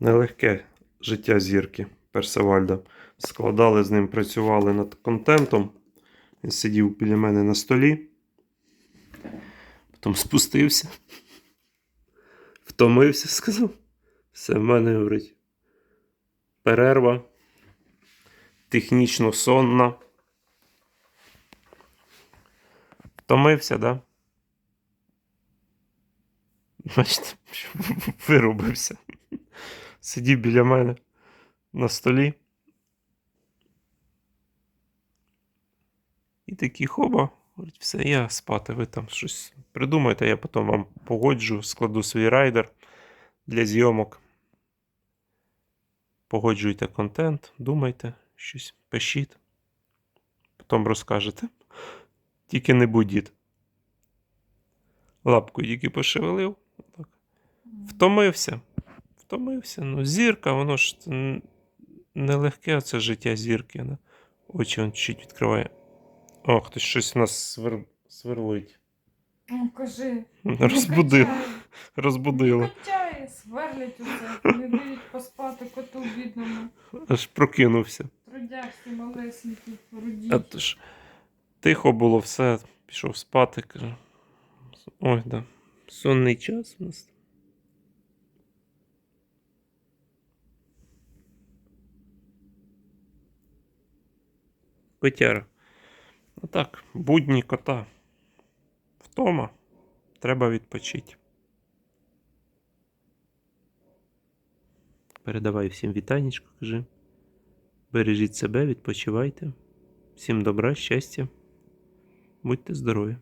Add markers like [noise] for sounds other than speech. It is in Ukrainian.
Нелегке життя зірки Персевальда. Складали з ним, працювали над контентом. Він сидів біля мене на столі. Потім спустився. Втомився, сказав. Все в мене говорить. Перерва. Технічно сонна. Втомився, да? Бачите, [laughs] що вирубився. Сидів біля мене на столі. І такий хоба. Говорить, все, я спати, ви там щось придумайте, я потім вам погоджу, складу свій райдер для зйомок. Погоджуйте контент, думайте, щось пишіть. Потім розкажете. Тільки не будіть. Лапкою тільки пошевелив. Так. Втомився. Втомився. Ну, зірка, воно ж нелегке це життя зірки. Да? Очі он чуть відкриває. О, хтось щось у нас свер... сверлить. Ну, кажи. Розбудив. Качає. Розбудило. Качає, сверлять усе. Не дають поспати коту бідному. Аж прокинувся. Трудяшки малесенькі, руді. А то ж тихо було все, пішов спати. Каже. Ой, да. Сонний час у нас. Котяра. А так, будні кота. Втома. Треба відпочити. Передавай всім вітанечко, кажи. Бережіть себе, відпочивайте. Всім добра, щастя. Будьте здорові!